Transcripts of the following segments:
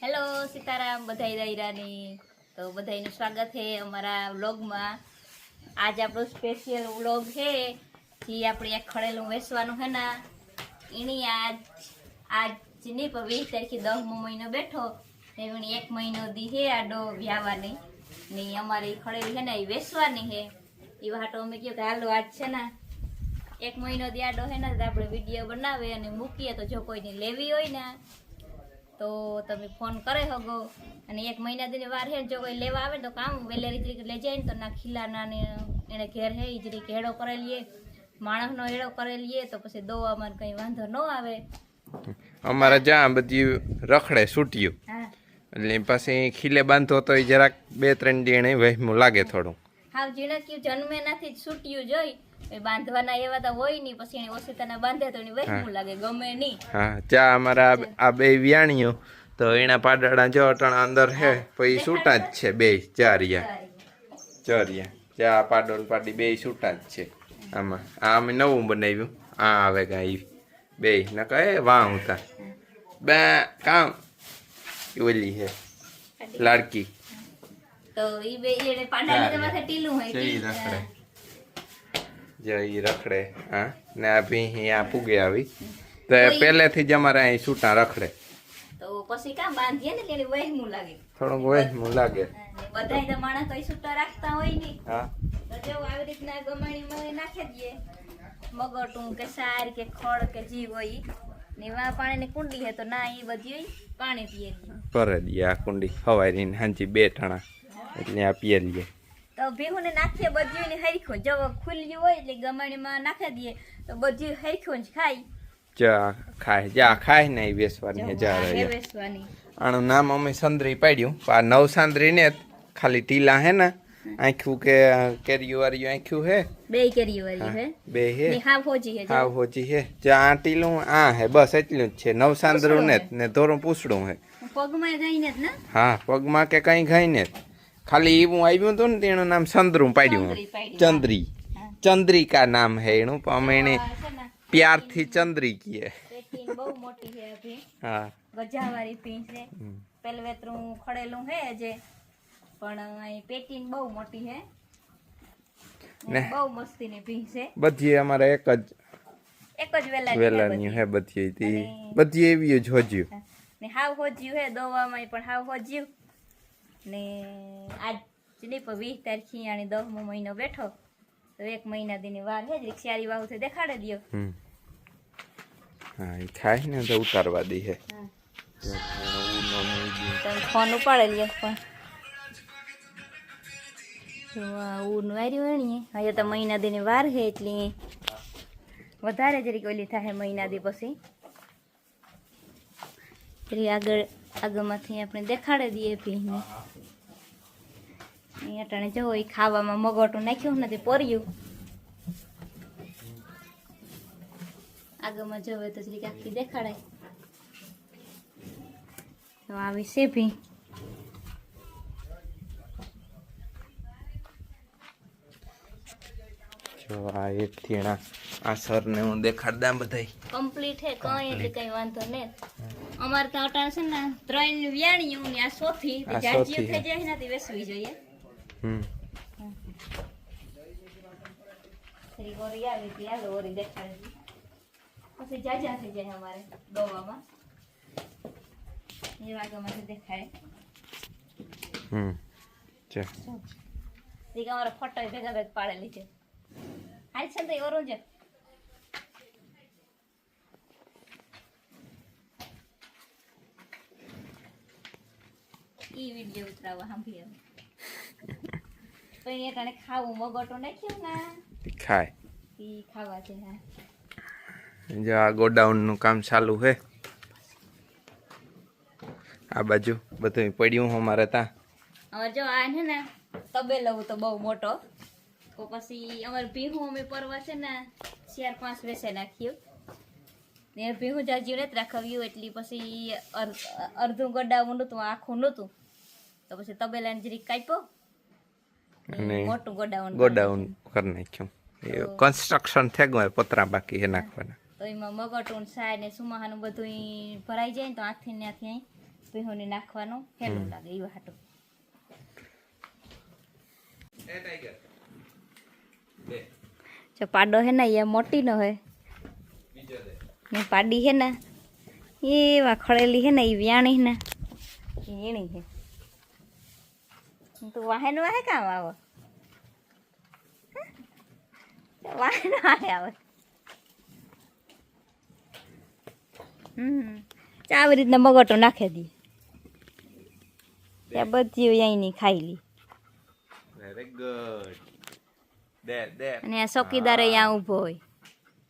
Hello Sitaram, બધાય દાયરાની તો બધાયનું સ્વાગત છે અમારા વ્લોગમાં. આજ આપણો સ્પેશિયલ વ્લોગ છે જે આપણે ખડેલું વેચવાનું છે ને. એની આજ આજની વીસ તારીખે દસમો મહિનો બેઠો એની એક મહિનો દી છે આડો વ્યાવાની. ને અમારી ખડેલી છે ને એ વેચવાની છે એ વાટો અમે કહ્યું કે હાલો આજ છે ને, એક મહિનો દી આડો છે ને આપણે વીડિયો બનાવે અને મૂકીએ. તો જો કોઈને લેવી હોય ને તો તમે ફોન કરે હગો. અને એક મહિના દિને વાર હે જો કોઈ લેવા આવે તો કામ વેલેરી રીતરી લઈ જાય ને તો ના ખીલાના ને એને ઘેર હે ઈ રીતે હેડો કરી લઈએ માણસનો હેડો કરી લઈએ તો પછી દો અમારે કંઈ વાંધો ન આવે. અમારે જ્યાં બધી રખડે છૂટ્યું એટલે પછી ખીલે બાંધતો તો એ જરાક બે ત્રણ દીણે વહેમું લાગે થોડું. હાવ જીણક્યું જન્મે નથી છૂટ્યું જોઈ. એ બાંધવાના એવા તો હોય નહીં પછી એને ઓશિતાના બાંધે તો એને વહેમું લાગે ગમે નહીં. હા ચા અમારા આ- બે વ્યાણીઓ તો એના પાડડા જો અટાણા અંદર હે પછી છૂટા જ છે બે ચારિયા ચારિયા ચા પાડો ને પાડી બે છૂટા જ છે. આમાં. આ અમે નવું બનાવ્યું. આ આવે ગાય બે ન કહે વાહ ઉતા. બે કામ. ઓલી હે લાડકી. તો ઈ બે એને પાડાની માથે ટીલું હોય ટીલ. રખડે હા? ને આ ભી અહીંયા પૂગે આવી. તો પહેલેથી જ અમારે અહીં છૂટા રખડે. તો પછી કામ બાંધીએ ને એટલે વહેમું લાગે. થોડુંક વહેમું લાગે. બધાય તો માણસ કઈ છૂટા રાખતા હોય નહીં. હા. તો જો આવી રીતના ગમાણીમાં નાખી દઈએ. મગટું કે સાર કે ખડ કે જીવ હોય. ને એમાં પાણીની કુંડી હે તો ના એ બધી પાણી પીએ. ભરે દઈએ આ કુંડી. હવારી હાંજી બે ઠણા એટલે આ પીએ લઈએ. તો ભીહુને નાખીએ બધું ને હરખું જો ખુલ્યું હોય એટલે ગમાણીમાં નાખી દઈએ. તો બધું હરખું જ ખાય. જા ખાય. જા ખાય ને બેસવાની જા આ આનું નામ અમે સંદરી પાડ્યું. આ નવ સાંદરી ને ખાલી ટીલા હે ને આંખ્યું કે કેરીયું વાળ્યું આખ્યું હે? બે કેરી વાળી હે. બે હે. હા હોજી હે હા હે. જે આ ટીલું આ હે બસ એટલું જ છે. નવ સાંદરું ને ધોરણ ને ધોરું પૂછડું હે. પગમાં ગઈ ને હા પગમાં કે કઈ ગઈ ને જ. ખાલી એવું આવ્યું હતું ને તેનું નામ ચંદ્રું પાડ્યું. ચંદ્રી. હા. ચંદ્રિકા નામ હે એનું પણ અમે એને પ્યારથી ચંદ્રી કીએ બહુ મોટી છે હા. ગજાવાળી ભીં છે. પેલવેતરું ખડેલું હે જે પણ અહીં પેટીન બહુ મોટી હે ને. બહુ મસ્તીની ભીં છે. બધી અમારે એક જ એક જ વેલા વેલાની હે બધી બધી એવી જ હોજ્યું. ને હાવ હોજ્યું હે દોવામાં પણ હાવ હોજ્યું. ને આજ પણ વીસ તારીખે અને દસમો મહિનો બેઠો. તો એક મહિના દીની વાર છે જ શિયાળી વાવથી દેખાડે દો હા એ થાય ને તો ઉતારવા દે હે. હા. હા. તમે ફોન ઉપાડે લ્યો પણ ઊન વાર્યું એણીએ હવે તો મહિના દીની વાર છે એટલે વધારે જરીક ઓલી થાય મહિના દી પછી. એટલે આગળ આગળમાંથી આપણે દેખાડે દઈએ ભીને. અહીંયા ટાણે જો એ ખાવામાં મગોટું નાખ્યું નથી પોર્યું. આગળમાં જવે તો જરીક આખી દેખાડાય. તો આવી છે ભી. જો આ એક થીણા આ સરને હું દેખાડ દઉં બધાય. કમ્પ્લીટ હે કઈ એટલે કઈ વાંધો નહીં. અમારે ત્યાં અટાણ છે ને ત્રણ વ્યાણીયું ને આ સોથી આ થઈ જાય ને તે વેસવી જોઈએ. ઓરી આવી હતી હાલો ઓરી દેખાડી પછી જાજા થઈ જાય અમારે દોવામાં એ વાગમાંથી દેખાય. હમ. છે. દીક અમારો ફોટો ભેગા ભેગ પાડેલી છે. હાલ છે તો ઓરું છે. ઈ વીડિયો ઉતરાવવા સાંભળી હવે તો એ તને ખાવું મગોટો નાખ્યો ને. ખાય. ઈ ખાવા છે હા. જો આ ગોડાઉનનું કામ ચાલુ છે આ બાજુ બધું પડ્યું અમારે ત્યાં હવે જો આ છે ને તબેલો તો બહુ મોટો. તો પછી અમારે ભીહું અમે પરવા છે ને ચાર પાંચ વેસે નાખ્યું. ને ભીહું જાજ્યું નથી રાખાવ્યું એટલી પછી અડધું ગડાવું નહોતું આખું નહોતું. તો પછી તબેલાને જરીક કાપ્યો. અને મોટું ગોડાઉન ગોડાઉન કરી નાખ્યું. એ કન્સ્ટ્રક્શન થઈ ગયું પતરા બાકી એ નાખવાના. તો એમાં મગટું સાય ને સુમાહાનું બધું ભરાઈ જાય ને તો આથી ને આથી પીહોને નાખવાનું હેલું લાગે એવું હાટું. એ ટાઈગર જો પાડો હે ને એ મોટી ન હોય બીજો દે. ને પાડી હે ને એવા ખળેલી હે ને એ વ્યાણી ને એ એણી હે. તું વાહન વાહે કામ આવો વાહન વાહે આવે હમ ચા આવી રીતના મગટો નાખી દી ત્યાં બધી અહીંની ખાઈ લી વેરી ગુડ દે દે અને આ ચોકીદાર અહીંયા ઊભો હોય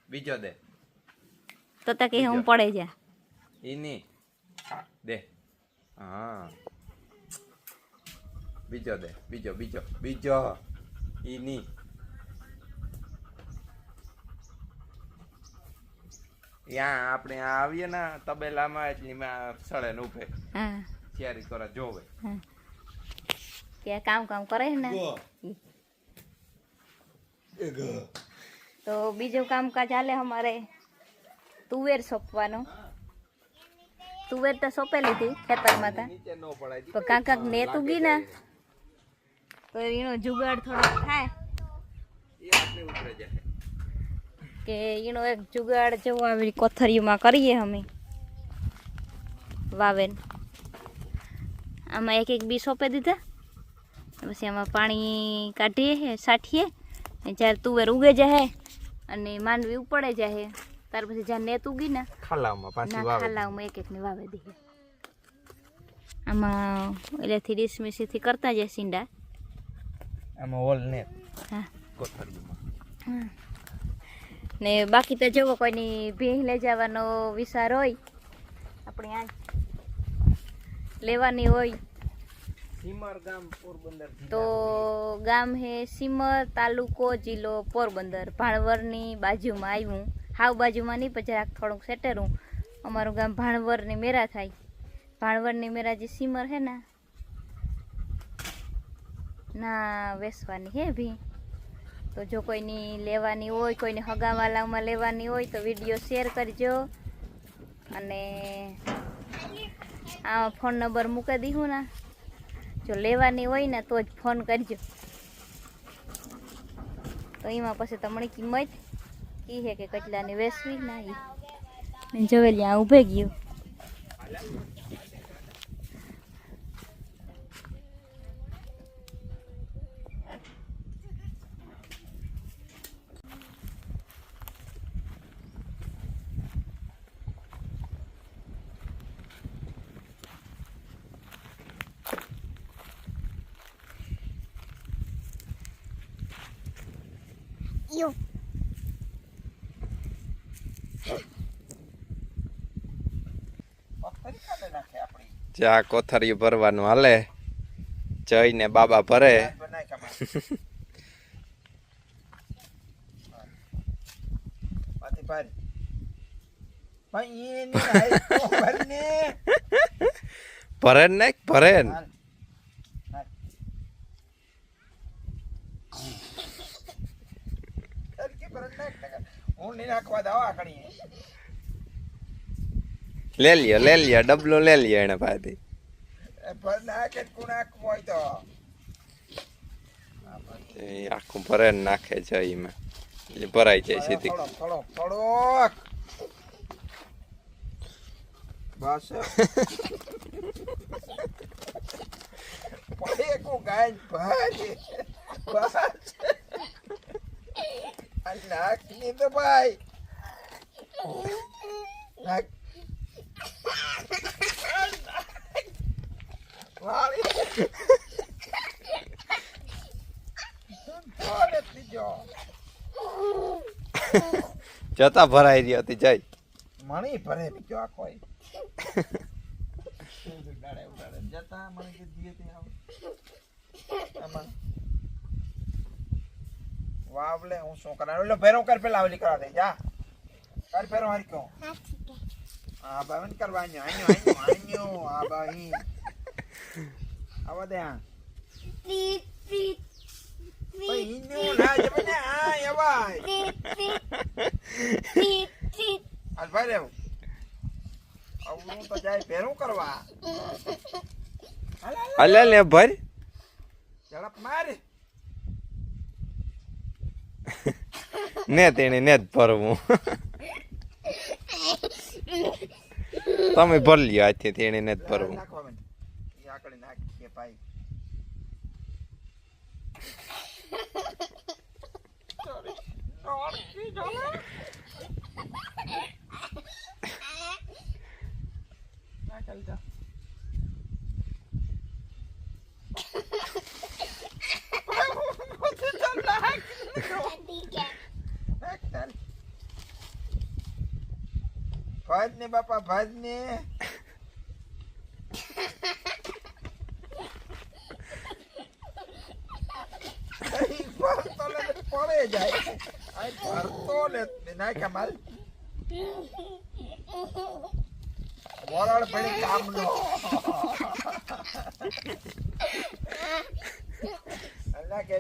બીજો દે તો તો કે હું પડે જા ઈની દે હા બીજો દે બીજો બીજો બીજો ઈની ત્યાં આપણે આવીએ ને તબેલામાં એટલી સળે ને ઉભે. તૈયારી કરે જોવે. કે કામ કામ કરે ને? તો બીજું કામકાજ હાલે અમારે તુવેર સોંપવાનો. તુવેર તો સોંપેલી હતી ખેતરમાં તો કાંક કાંક નેત ઉગી ને? તો એનો જુગાડ થોડો થાય. કે એનો એક જુગાડ જેવો આવી કોથળીમાં કરીએ અમે. વાવેન. આમાં એક એક બી સોંપી દીધા. પછી આમાં પાણી કાઢીએ સાઠીએ. જ્યારે તુવેર ઉગે જાય અને માંડવી ઉપડે જાય ત્યાર પછી જ્યાં નેત ઉગી ને ખાલાવમાં પાછી વાવે ખાલાઓમાં એક એકને વાવે દઈએ આમાં એટલેથી ડિસમિસીથી કરતા જાય સીંડા આમાં હોલ ને હા. કોથળીમાં. ને બાકી તો જુઓ કોઈની ભીહ લઈ જવાનો વિચાર હોય આપણે આ લેવાની હોય. સીમર ગામ પોરબંદર તો ગામ હે સીમર તાલુકો જિલ્લો પોરબંદર. ભાણવરની બાજુમાં આવ્યું હાવ બાજુમાં નહીં પણ જરાક થોડુંક સેટેરું અમારું ગામ ભાણવરની મેરા થાય. ભાણવરની મેરા જે સીમર હે ને ના વેસવાની હે ભી. તો જો કોઈની લેવાની હોય, કોઈને હગાવાલામાં લેવાની હોય, તો વીડિયો શેર કરજો. અને આ ફોન નંબર મૂકી દીધું ને. જો લેવાની હોય ને તો જ ફોન કરજો. તો એમાં પછી તમને કિંમત એ છે કે કચલાની વેસવી ના એ જોવેલી આ ઊભે ગયું. ચા કોથળી ભરવાનું હાલે. જઈને બાબા ભરે. ભરે ને ભરે હું નહીં નાખવા દવા કરી લે લ્યો લે લ્યો ડબલો લે લ્યો એને પાથી આખું ભરે નાખે છે એમાં. એટલે ભરાઈ જાય સીધી. ભાઈ બસ આ નાખની તો ભાઈ નાખ વાળી થોડે ત્રીજો જતા ભરાઈ રહ્યો હતી જઈ મણી ભરે બીજો આ કોઈ. ઉડાડે ઉડાડે જતા મણી કે દીએ તે આવ વાવલે હું શું કરા ઓલો ભેરો કર પેલા આવલી કરા દે જા. કર ફેરો હારી કો હા બાવન કરવા આન્યો આન્યો આન્યો આ બાહી આવા દે આ ભાઈ ઈન્યો અલે લે ભર ઝડપ માર ને તેણે ને જ ભરવું તમે ભર લ્યો આજથી તેણે ને જ ભરવું આકડી નાખીએ ભાઈ ભજ ને બાપા ભજ ને અહીં ભરતો લે તો પડે જાય. અહીં ભરતો લે નાખ્યા માલ વરાળ પડી કામનો અલ્લાહ કે